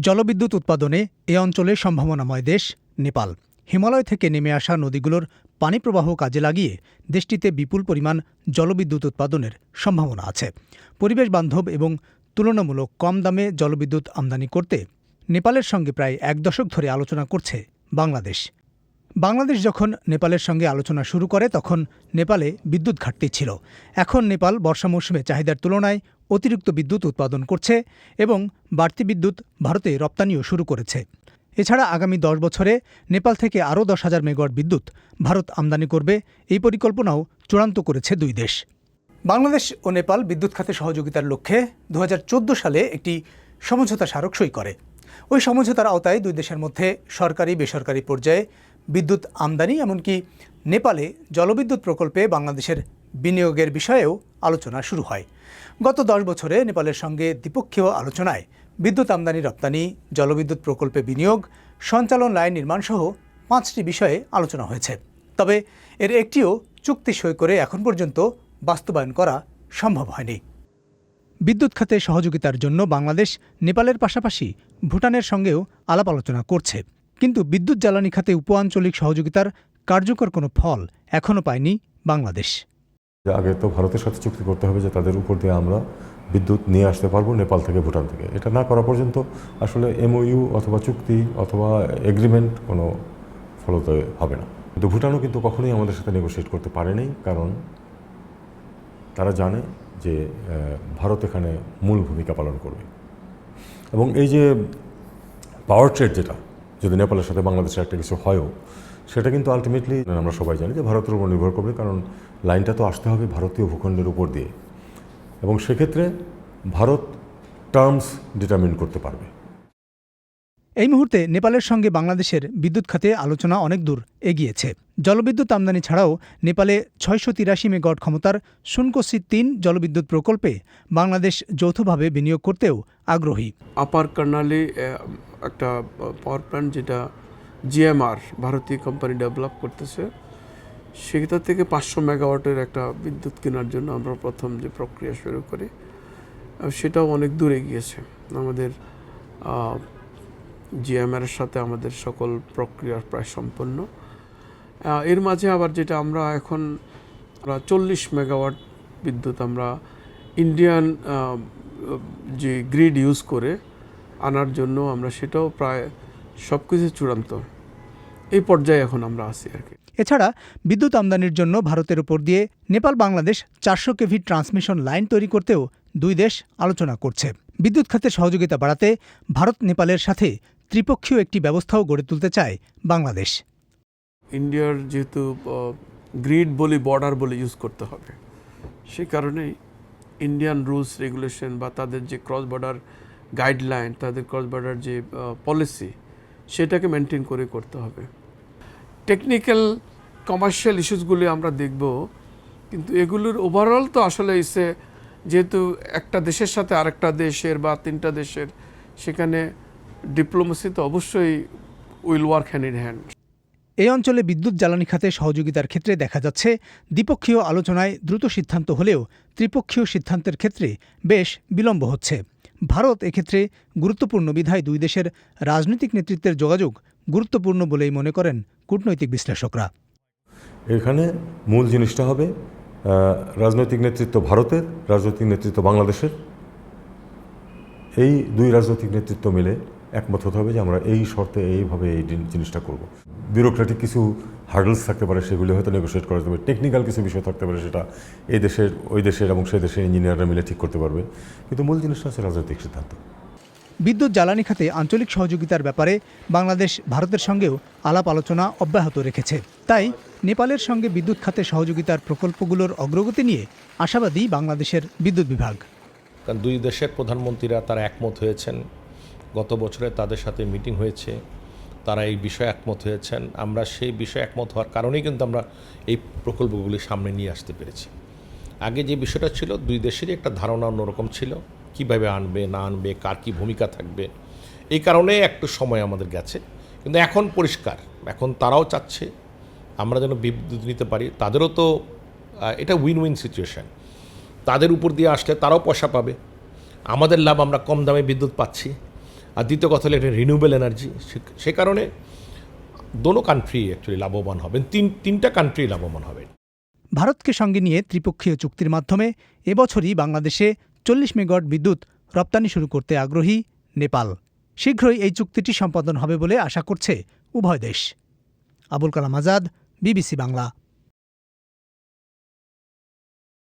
জলবিদ্যুৎ উৎপাদনে এ অঞ্চলে সম্ভাবনাময় দেশ নেপাল। হিমালয় থেকে নেমে আসা নদীগুলোর পানি প্রবাহ কাজে লাগিয়ে দেশটিতে বিপুল পরিমাণ জলবিদ্যুৎ উৎপাদনের সম্ভাবনা আছে। পরিবেশ বান্ধব এবং তুলনামূলক কম দামে জলবিদ্যুৎ আমদানি করতে নেপালের সঙ্গে প্রায় এক দশক ধরে আলোচনা করছে বাংলাদেশ। বাংলাদেশ যখন নেপালের সঙ্গে আলোচনা শুরু করে, তখন নেপালে বিদ্যুৎ ঘাটতি ছিল। এখন নেপাল বর্ষা মৌসুমে চাহিদার তুলনায় অতিরিক্ত বিদ্যুৎ উৎপাদন করছে এবং বাড়তি বিদ্যুৎ ভারতে রপ্তানিও শুরু করেছে। এছাড়া আগামী দশ বছরে নেপাল থেকে আরও দশ হাজার মেগাওয়াট বিদ্যুৎ ভারত আমদানি করবে, এই পরিকল্পনাও চূড়ান্ত করেছে দুই দেশ। বাংলাদেশ ও নেপাল বিদ্যুৎ খাতে সহযোগিতার লক্ষ্যে দু হাজার চোদ্দ সালে একটি সমঝোতা স্মারক সই করে। ওই সমঝোতার আওতায় দুই দেশের মধ্যে সরকারি বেসরকারি পর্যায়ে বিদ্যুৎ আমদানি এমনকি নেপালে জলবিদ্যুৎ প্রকল্পে বাংলাদেশের বিনিয়োগের বিষয়েও আলোচনা শুরু হয়। গত দশ বছরে নেপালের সঙ্গে দ্বিপক্ষীয় আলোচনায় বিদ্যুৎ আমদানি রপ্তানি, জলবিদ্যুৎ প্রকল্পে বিনিয়োগ, সঞ্চালন লাইন নির্মাণসহ পাঁচটি বিষয়ে আলোচনা হয়েছে। তবে এর একটিও চুক্তি সই করে এখন পর্যন্ত বাস্তবায়ন করা সম্ভব হয়নি। বিদ্যুৎ খাতে সহযোগিতার জন্য বাংলাদেশ নেপালের পাশাপাশি ভুটানের সঙ্গেও আলাপ আলোচনা করছে। কিন্তু বিদ্যুৎ জ্বালানি খাতে উপ আঞ্চলিক সহযোগিতার কার্যকর কোনো ফল এখনও পায়নি বাংলাদেশ। আগে তো ভারতের সাথে চুক্তি করতে হবে যে তাদের উপর দিয়ে আমরা বিদ্যুৎ নিয়ে আসতে পারব নেপাল থেকে, ভুটান থেকে। এটা না করা পর্যন্ত আসলে এমওইউ অথবা চুক্তি অথবা এগ্রিমেন্ট কোনো ফলতে হবে না। কিন্তু ভুটানও কিন্তু কখনোই আমাদের সাথে নেগোশিয়েট করতে পারেনি কারণ তারা জানে যে ভারত এখানে মূল ভূমিকা পালন করবে। এবং এই যে পাওয়ার ট্রেড যেটা যদি নেপালের সাথে বাংলাদেশের একটা কিছু হয়ও সেটা কিন্তু আলটিমেটলি আমরা সবাই জানি যে ভারতের উপর নির্ভর করবে কারণ লাইনটা তো আসতে হবে ভারতীয় ভূখণ্ডের উপর দিয়ে। এবং সেক্ষেত্রে ভারত টার্মস ডিটারমিন করতে পারবে। এই মুহূর্তে নেপালের সঙ্গে বাংলাদেশের বিদ্যুৎ খাতে আলোচনা অনেক দূর এগিয়েছে। জলবিদ্যুৎ আমদানি ছাড়াও নেপালে ছয়শো তিরাশি মেগাওয়াট ক্ষমতার সুনকোসি তিন জলবিদ্যুৎ প্রকল্পে বাংলাদেশ যৌথভাবে বিনিয়োগ করতেও আগ্রহী। আপার কার্নালে একটা পাওয়ার প্ল্যান্ট যেটা জিএমআর ভারতীয় কোম্পানি ডেভেলপ করতেছে, সেটা থেকে পাঁচশো মেগাওয়াটের একটা বিদ্যুৎ কেনার জন্য আমরা প্রথম যে প্রক্রিয়া শুরু করি সেটাও অনেক দূরে গিয়েছে আমাদের জিএমআর এর সাথে আমাদের সকল প্রক্রিয়া প্রায় সম্পন্ন। এর মাঝে আবার যেটা আমরা এখন চল্লিশ মেগাওয়াট বিদ্যুৎ আমরা ইন্ডিয়ান যে গ্রিড ইউজ করে আনার জন্য আমরা সেটাও প্রায় সব কিছু চূড়ান্ত। এই পর্যায়ে এখন আমরা আছি আর কি। এছাড়া বিদ্যুৎ আমদানির জন্য ভারতের উপর দিয়ে নেপাল বাংলাদেশ চারশো কেভি ট্রান্সমিশন লাইন তৈরি করতেও দুই দেশ আলোচনা করছে। বিদ্যুৎ খাতে সহযোগিতা বাড়াতে ভারত নেপালের সাথে ত্রিপক্ষীয় একটি ব্যবস্থাও গড়ে তুলতে চায় বাংলাদেশ। ইন্ডিয়ার যেহেতু গ্রিড বলি বর্ডার বলে ইউজ করতে হবে। সেই কারণেই ইন্ডিয়ান রুলস রেগুলেশন বা তাদের যে ক্রস বর্ডার গাইডলাইন তাদের ক্রস বর্ডার যে পলিসি সেটাকে মেনটেন করে করতে হবে। টেকনিক্যাল কমার্শিয়াল ইস্যুসগুলি আমরা দেখব, কিন্তু এগুলোর ওভারঅল তো আসলে ইসে যেহেতু একটা দেশের সাথে আরেকটা দেশের বা তিনটা দেশের, সেখানে ডিপ্লোমেসি তো অবশ্যই will work hand in hand এই অঞ্চলে বিদ্যুৎ, জ্বালানি খাতে সহযোগিতার ক্ষেত্রে দেখা যাচ্ছে, দ্বিপক্ষীয় আলোচনায় দ্রুত সিদ্ধান্ত হলেও ত্রিপক্ষীয় সিদ্ধান্তের ক্ষেত্রে বেশ বিলম্ব হচ্ছে। ভারত এক্ষেত্রে গুরুত্বপূর্ণ বিধায় দুই দেশের রাজনৈতিক নেতৃত্বের যোগাযোগ গুরুত্বপূর্ণ বলেই মনে করেন কূটনৈতিক বিশ্লেষকরা। এখানে মূল জিনিসটা হবে রাজনৈতিক নেতৃত্ব ভারতের, রাজনৈতিক নেতৃত্ব বাংলাদেশের। এই দুই রাজনৈতিক নেতৃত্ব মিলে একমত হতে হবে যে আমরা এই শর্তে এইভাবে এই জিনিসটা করব। বিউরোক্রেটিক কিছু হার্ডলস থাকতে পারে সেগুলি হয়তো নেগোসিয়েট করা পারে। টেকনিক্যাল কিছু বিষয় থাকতে পারে সেটা এই দেশের ওই দেশের এবং সেই দেশের ইঞ্জিনিয়াররা মিলে ঠিক করতে পারবে। কিন্তু মূল জিনিসটা হচ্ছে রাজনৈতিক সিদ্ধান্ত। বিদ্যুৎ জ্বালানি খাতে আঞ্চলিক সহযোগিতার ব্যাপারে বাংলাদেশ ভারতের সঙ্গেও আলাপ আলোচনা অব্যাহত রেখেছে। তাই নেপালের সঙ্গে বিদ্যুৎ খাতে সহযোগিতার প্রকল্পগুলোর অগ্রগতি নিয়ে আশাবাদী বাংলাদেশের বিদ্যুৎ বিভাগ। কারণ দুই দেশের প্রধানমন্ত্রীরা তারা একমত হয়েছেন। গত বছরে তাদের সাথে মিটিং হয়েছে, তারা এই বিষয়ে একমত হয়েছেন। আমরা সেই বিষয়ে একমত হওয়ার কারণেই কিন্তু আমরা এই প্রকল্পগুলি সামনে নিয়ে আসতে পেরেছি। আগে যে বিষয়টা ছিল, দুই দেশেরই একটা ধারণা অন্যরকম ছিল। কীভাবে আনবে, না আনবে, কার কী ভূমিকা থাকবে, এই কারণে একটু সময় আমাদের গেছে। কিন্তু এখন পরিষ্কার, এখন তারাও চাচ্ছে আমরা যেন বিদ্যুৎ নিতে পারি। তাদেরও তো এটা উইন উইন সিচুয়েশান তাদের উপর দিয়ে আসলে তারাও পয়সা পাবে। আমাদের লাভ আমরা কম দামে বিদ্যুৎ পাচ্ছি। আর দ্বিতীয় কথা হলো এটা রিনিউয়েবল এনার্জি সে কারণে দোনো কান্ট্রি অ্যাকচুয়ালি লাভবান হবেন। তিন, তিনটা কান্ট্রি লাভবান হবেন। ভারতকে সঙ্গে নিয়ে ত্রিপক্ষীয় চুক্তির মাধ্যমে এবছরই বাংলাদেশে চল্লিশ মেগাওয়াট বিদ্যুৎ রপ্তানি শুরু করতে আগ্রহী নেপাল। শীঘ্রই এই চুক্তিটি সম্পাদন হবে বলে আশা করছে উভয় দেশ। আবুল কালাম আজাদ, বিবিসি বাংলা।